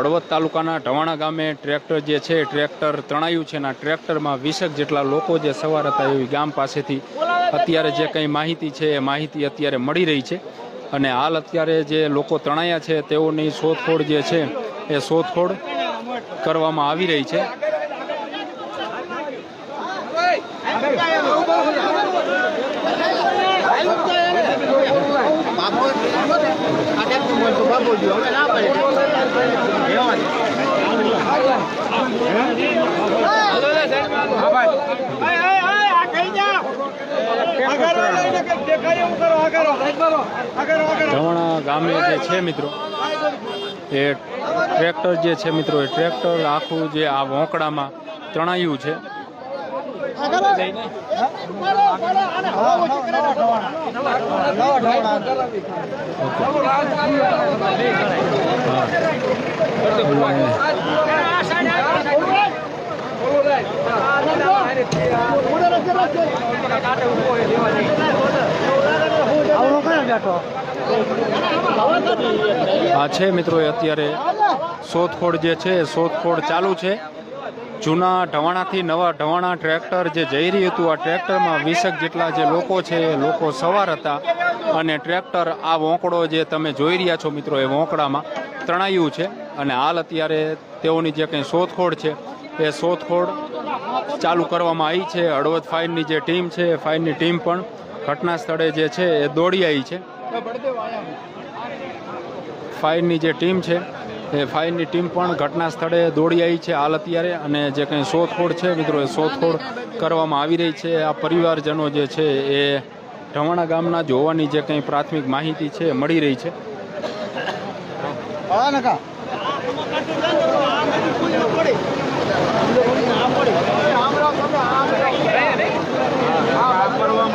હળવદ તાલુકાના ઢવાણા ગામે ટ્રેક્ટર જે છે, ટ્રેક્ટર તણાયું છે ટ્રેક્ટરમાં વીસેક જેટલા લોકો જે સવાર હતા એવી ગામ પાસેથી અત્યારે જે કંઈ માહિતી છે એ માહિતી અત્યારે મળી રહી છે. અને હાલ અત્યારે જે લોકો તણાયા છે, તેઓની શોધખોળ જે છે એ શોધખોળ કરવામાં આવી રહી છે. ઢવાણા ગામે જે છે મિત્રો, એ ટ્રેક્ટર જે છે મિત્રો, એ ટ્રેક્ટર આખું જે આ વોંકડામાં તણાયું છે. આ છે મિત્રો અત્યારે શોધખોળ જે છે શોધખોળ ચાલુ છે. જૂના ઢવાણાથી નવા ઢવાણા ટ્રેક્ટર જે જઈ રહ્યું હતું, આ ટ્રેક્ટરમાં વીસક જેટલા જે લોકો છે, એ લોકો સવાર હતા. અને ટ્રેક્ટર આ વોંકડો જે તમે જોઈ રહ્યા છો મિત્રો, એ વોંકડામાં તણાયું છે. અને હાલ અત્યારે તેઓની જે કંઈ શોધખોળ છે, એ શોધખોળ ચાલુ કરવામાં આવી છે. હળવદ ફાયરની જે ટીમ છે ફાયરની ટીમ પણ ઘટના સ્થળે જે છે, એ દોડી આવી છે. ફાયરની જે ટીમ છે એ ફાયરની ટીમ પણ ઘટના સ્થળે દોડી આવી છે હાલ અત્યારે અને જે કંઈ શોધખોળ છે મિત્રો એ શોધખોળ કરવામાં આવી રહી છે. આ પરિવારજનો જે છે એ ઢવાણા ગામના જ હોવાની જે કંઈ પ્રાથમિક માહિતી છે મળી રહી છે.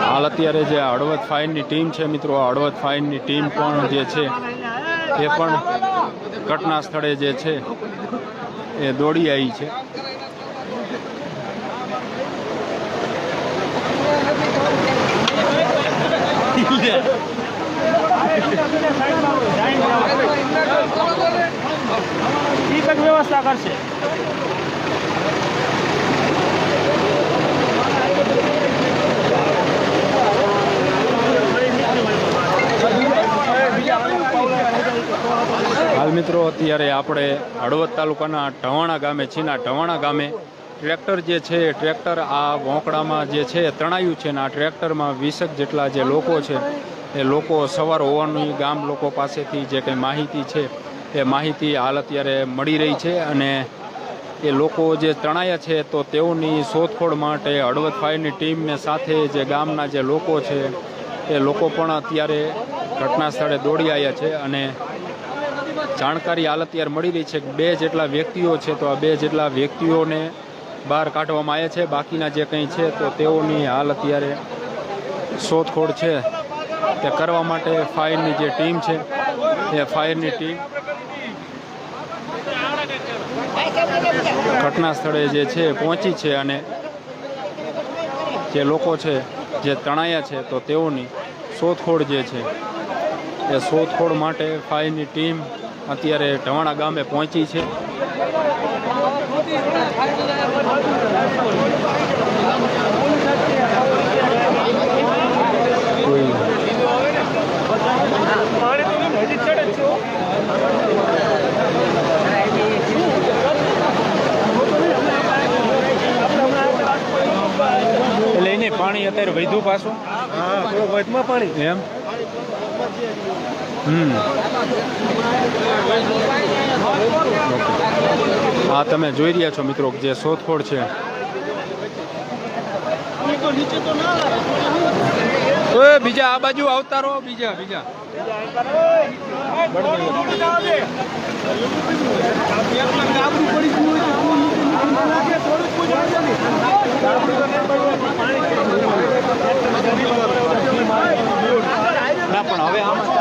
હાલ અત્યારે જે હળવદ ફાઇનની ટીમ છે મિત્રો આ હળવદ ફાઇનની ટીમ પણ જે છે એ પણ ઘટના સ્થળે જે છે એ દોડી આવી છે. વ્યવસ્થા કરશે. મિત્રો, અત્યારે આપણે હળવદ તાલુકાના ઢવાણા ગામે છીએ ઢવાણા ગામે ટ્રેક્ટર જે છે ટ્રેક્ટર આ વોંકડામાં જે છે તણાયું છે ને આ ટ્રેક્ટરમાં વીસક જેટલા જે લોકો છે, એ લોકો સવાર હોવાની ગામ લોકો પાસેથી જે કંઈ માહિતી છે, એ માહિતી હાલ અત્યારે મળી રહી છે અને એ લોકો જે તણાયા છે, તો તેઓની શોધખોળ માટે હળવદ ફાયરની ટીમને સાથે જે ગામના જે લોકો છે, એ લોકો પણ અત્યારે ઘટના સ્થળે દોડી આવ્યા છે અને જાણકારી હાલ અત્યારે મળી રહી છે બે જેટલા વ્યક્તિઓ છે, તો આ બે જેટલા વ્યક્તિઓને બહાર કાઢવામાં આવ્યા છે. બાકીના જે કંઈ છે, તો તેઓની હાલ અત્યારે શોધખોળ છે. તે કરવા માટે ફાયરની જે ટીમ છે, એ ફાયરની ટીમ ઘટના સ્થળે જે છે પહોંચી છે અને જે લોકો છે, જે તણાયા છે, તો તેઓની શોધખોળ જે છે, એ શોધખોળ માટે ફાયરની ટીમ અત્યારે ઢવાણા ગામે પહોંચી છે. લઈને પાણી અત્યારે વધ્યું પાછું? હા પાણી. એમ? હા તમે જોઈ રહ્યા છો મિત્રો જે શોધખોળ છે. બીજા આ બાજુ આવતા રહો, બીજા બીજા. પણ હવે આમાં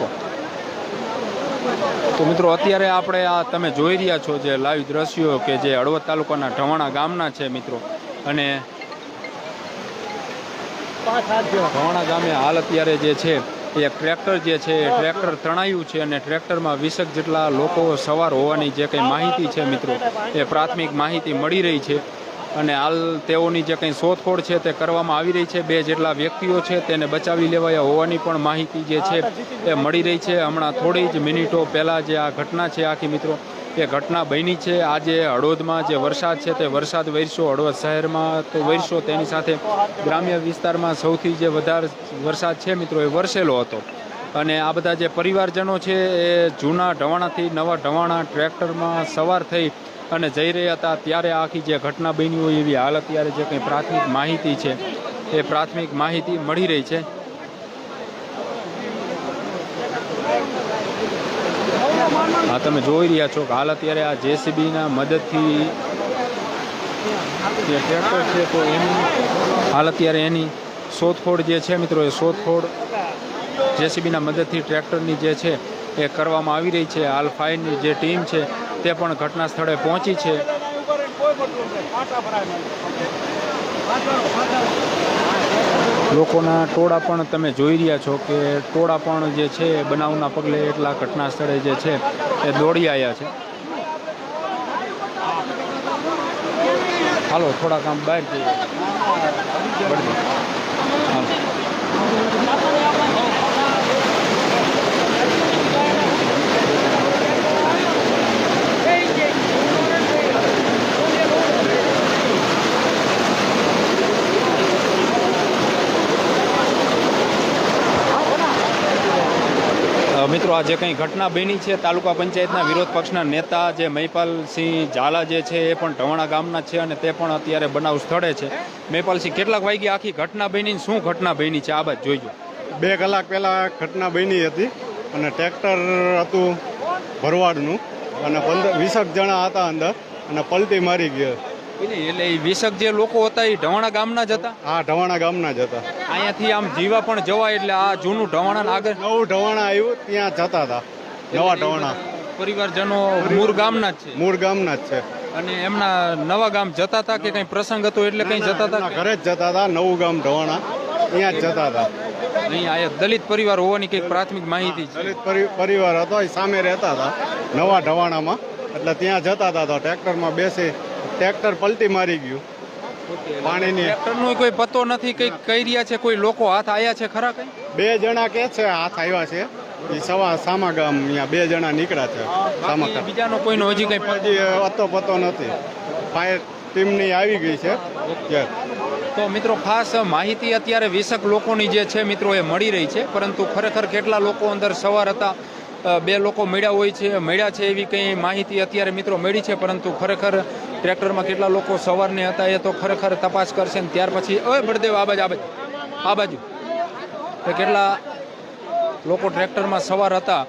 તો મિત્રો, અત્યારે આપણે આ તમે જોઈ રહ્યા છો જે લાઈવ દ્રશ્યો કે જે હળવદ તાલુકાના ઢવાણા ગામના છે મિત્રો. અને ઢવાણા ગામે હાલ અત્યારે જે છે, એ ટ્રેક્ટર જે છે, એ ટ્રેક્ટર તણાયું છે અને ટ્રેક્ટરમાં વીસક જેટલા લોકો સવાર હોવાની જે કંઈ માહિતી છે મિત્રો, એ પ્રાથમિક માહિતી મળી રહી છે. અને હાલ તેઓની જે કંઈ શોધખોળ છે તે કરવામાં આવી રહી છે. બે જેટલા વ્યક્તિઓ છે તેને બચાવી લેવાયા હોવાની પણ માહિતી જે છે એ મળી રહી છે. હમણાં થોડી જ મિનિટો પહેલાં જે આ ઘટના છે, આખી મિત્રો એ ઘટના બની છે. આજે હળવદમાં જે વરસાદ છે તે વરસાદ વરસ્યો. હળવદ શહેરમાં તો વરસ્યો. તેની સાથે ગ્રામ્ય વિસ્તારમાં સૌથી જે વધારે વરસાદ છે મિત્રો એ વરસેલો હતો. અને આ બધા જે પરિવારજનો છે એ જૂના ઢવાણાથી નવા ઢવાણા ટ્રેક્ટરમાં સવાર થઈ અને જઈ રહ્યા હતા. ત્યારે આખી જે ઘટના બની હોય એવી હાલ અત્યારે જે કંઈ પ્રાથમિક માહિતી છે, એ પ્રાથમિક માહિતી મળી રહી છે. હા, તમે જોઈ રહ્યા છો કે હાલ અત્યારે આ જેસીબીના મદદથી જે ટ્રેક્ટર છે તો એની હાલ અત્યારે એની શોધખોળ જે છે મિત્રો, એ શોધખોળ જેસીબીના મદદથી ટ્રેક્ટરની જે છે એ કરવામાં આવી રહી છે. હાલ ફાયરની જે ટીમ છે તે પણ ઘટના સ્થળે પહોંચી છે. લોકોના ટોળા પણ તમે જોઈ રહ્યા છો કે ટોળા પણ જે છે, બનાવના પગલે એટલા ઘટના સ્થળે જે છે, એ દોડી આવ્યા છે. હાલો, થોડાક આમ બહાર જઈએ. જે કંઈ ઘટના બની છે, તાલુકા પંચાયતના વિરોધ પક્ષના નેતા જે મહિપાલસિંહ ઝાલા જે છે, એ પણ ઢવાણા ગામના છે અને તે પણ અત્યારે બનાવ સ્થળે છે. મહિપાલસિંહ કેટલાક વાગે આખી ઘટના બની શું ઘટના બની છે? આ બાદ જોઈજો બે કલાક પહેલાં ઘટના બની હતી અને ટ્રેક્ટર હતું ભરવાડનું અને પંદર, વીસક જણા હતા અંદર અને પલટી મારી ગયો. એટલે એ વિસક જે લોકો હતા એ ઢવાણા ગામના જ હતા. આ ઢવાણા ગામના જ હતા. અહીંયાથી આમ જીવા પણ જવાય એટલે આ જૂનું ઢવાણા આગળ નવું ઢવાણા આવ્યું ત્યાં જતા હતા. નવા ઢવાણા. પરિવારજનો મૂળ ગામના જ છે. મૂળ ગામના જ છે. અને એમના નવા ગામ જતા હતા કે કઈ પ્રસંગ હતો એટલે કઈ જતા હતા ઘરે જ જતા હતા નવું ગામ ઢવાણા. ત્યાં જ જતા હતા. અહીંયા આ દલિત પરિવાર હોવાની કઈ પ્રાથમિક માહિતી દલિત પરિવાર હતો એ સામે રહેતા હતા નવા ઢવાણામાં. એટલે ત્યાં જતા હતા તો ટ્રેક્ટરમાં બેસી ટ્રેક્ટર પલટી મારી ગયું. પાણીની ટ્રેક્ટરનો કોઈ પતો નથી કઈ કહી રહ્યા છે કોઈ લોકો હાથ આયા છે ખરા કઈ? બે જણા કે છે હાથ આવ્યા છે. એ સવા સામા ગામ અહીંયા બે જણા નીકળ્યા છે. સામા બીજાનો કોઈનો હજી કઈ હજી અતો પતો નથી. ફાયર ટીમની આવી ગઈ છે. તો મિત્રો ખાસ માહિતી અત્યારે વીસક લોકોની જે છે મિત્રો એ મળી રહી છે. પરંતુ ખરેખર કેટલા લોકો અંદર સવાર હતા? બે લોકો મળ્યા હોય છે, મળ્યા છે એવી કંઈ માહિતી અત્યારે મિત્રો મળી છે, પરંતુ ખરેખર ટ્રેક્ટરમાં કેટલા લોકો સવારને હતા એ તો ખરેખર તપાસ કરશે ને ત્યાર પછી ઓય બળદેવ આ બાજુ આ બાજુ કેટલા લોકો ટ્રેક્ટરમાં સવાર હતા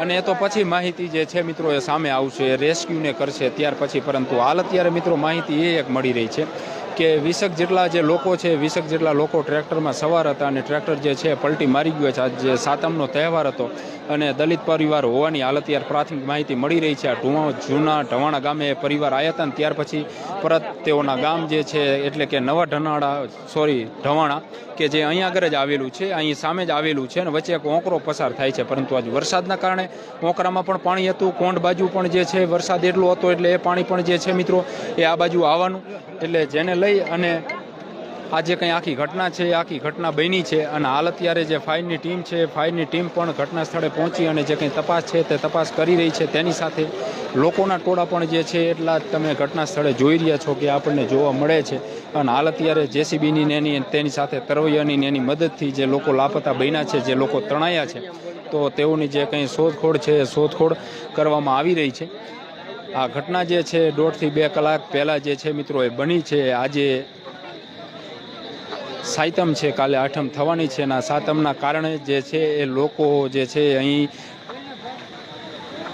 અને એ તો પછી માહિતી જે છે મિત્રો એ સામે આવશે, એ રેસ્ક્યુને કરશે ત્યાર પછી, પરંતુ હાલ અત્યારે મિત્રો માહિતી એ એક મળી રહી છે. કે વીસક જેટલા જે લોકો છે, વીસક જેટલા લોકો ટ્રેક્ટરમાં સવાર હતા અને ટ્રેક્ટર જે છે, પલટી મારી ગયો છે. આજ જે સાતમનો તહેવાર હતો અને દલિત પરિવાર હોવાની હાલ અત્યારે પ્રાથમિક માહિતી મળી રહી છે. આ ટુવા જૂના ઢવાણા ગામે પરિવાર આવ્યા હતા ને ત્યાર પછી પરત તેઓના ગામ જે છે, એટલે કે નવા ઢનાળા, સોરી, ઢવાણા, કે જે અહીંયા આગળ જ આવેલું છે, અહીં સામે જ આવેલું છે અને વચ્ચે એક ઓંકરો પસાર થાય છે. પરંતુ આજ વરસાદના કારણે ઓંકરામાં પણ પાણી હતું, કોંડ બાજુ પણ જે છે, વરસાદ એટલો હતો એટલે એ પાણી પણ જે છે મિત્રો, એ આ બાજુ આવવાનું. એટલે જેને લઈ અને આ જે કંઈ આખી ઘટના છે એ આખી ઘટના બની છે અને હાલ અત્યારે જે ફાયરની ટીમ છે, ફાયરની ટીમ પણ ઘટના સ્થળે પહોંચી અને જે કંઈ તપાસ છે તે તપાસ કરી રહી છે. તેની સાથે લોકોના ટોળા પણ જે છે એટલા તમે ઘટના સ્થળે જોઈ રહ્યા છો કે આપણને જોવા મળે છે. અને હાલ અત્યારે જેસીબીની ને તેની સાથે તરવૈયાની ને એની મદદથી જે લોકો લાપતા બન્યા છે, જે લોકો તણાયા છે, તો તેઓની જે કંઈ શોધખોળ છે શોધખોળ કરવામાં આવી રહી છે. આ ઘટના જે છે, દોઢથી બે કલાક પહેલાં જે છે મિત્રો, એ બની છે. આજે સાયતમ છે, કાલે આઠમ થવાની છે અને સાતમના કારણે જે છે, એ લોકો જે છે, અહીં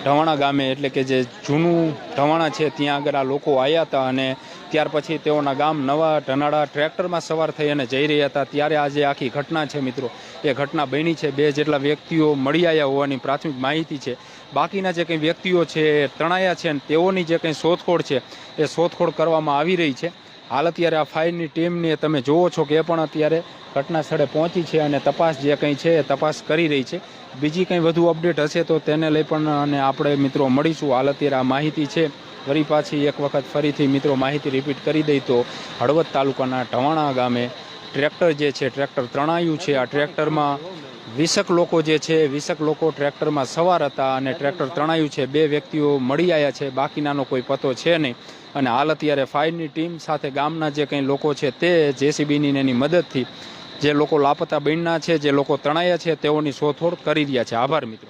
ઢવાણા ગામે એટલે કે જે જૂનું ઢવાણા છે, ત્યાં આગળ આ લોકો આવ્યા હતા અને ત્યાર પછી તેઓના ગામ નવા ઢનાળા ટ્રેક્ટરમાં સવાર થઈ અને જઈ રહ્યા હતા. ત્યારે આજે આખી ઘટના છે મિત્રો. એ ઘટના બની છે. બે જેટલા વ્યક્તિઓ મળી આવ્યા હોવાની પ્રાથમિક માહિતી છે. બાકીના જે કંઈ વ્યક્તિઓ છે એ તણાયા છે અને તેઓની જે કંઈ શોધખોળ છે એ શોધખોળ કરવામાં આવી રહી છે. હાલ અત્યારે આ ફાયરની ટીમને તમે જુઓ છો કે એ પણ અત્યારે ઘટના સ્થળે પહોંચી છે અને તપાસ જે કંઈ છે એ તપાસ કરી રહી છે. બીજી કંઈ વધુ અપડેટ હશે તો તેને લઈ પણ અને આપણે મિત્રો મળીશું. હાલ અત્યારે આ માહિતી છે. ફરી પાછી એક વખત ફરીથી મિત્રો માહિતી રિપીટ કરી દઈ તો હળવદ તાલુકાના ઢવાણા ગામે ટ્રેક્ટર જે છે, ટ્રેક્ટર તણાયું છે. આ ટ્રેક્ટરમાં વીસક લોકો જે છે, વીસક લોકો ટ્રેક્ટરમાં સવાર હતા અને ટ્રેક્ટર તણાયું છે. બે વ્યક્તિઓ મળી આવ્યા છે. બાકીનાનો કોઈ પતો છે નહીં. અને હાલ અત્યારે ફાયરની ટીમ સાથે ગામના જે કંઈ લોકો છે તે જેસીબીની એની મદદથી જે લોકો લાપતા બન્યા છે, જે લોકો તણાયા છે, તેઓની શોધખોળ કરી રહ્યા છે. આભાર મિત્રો.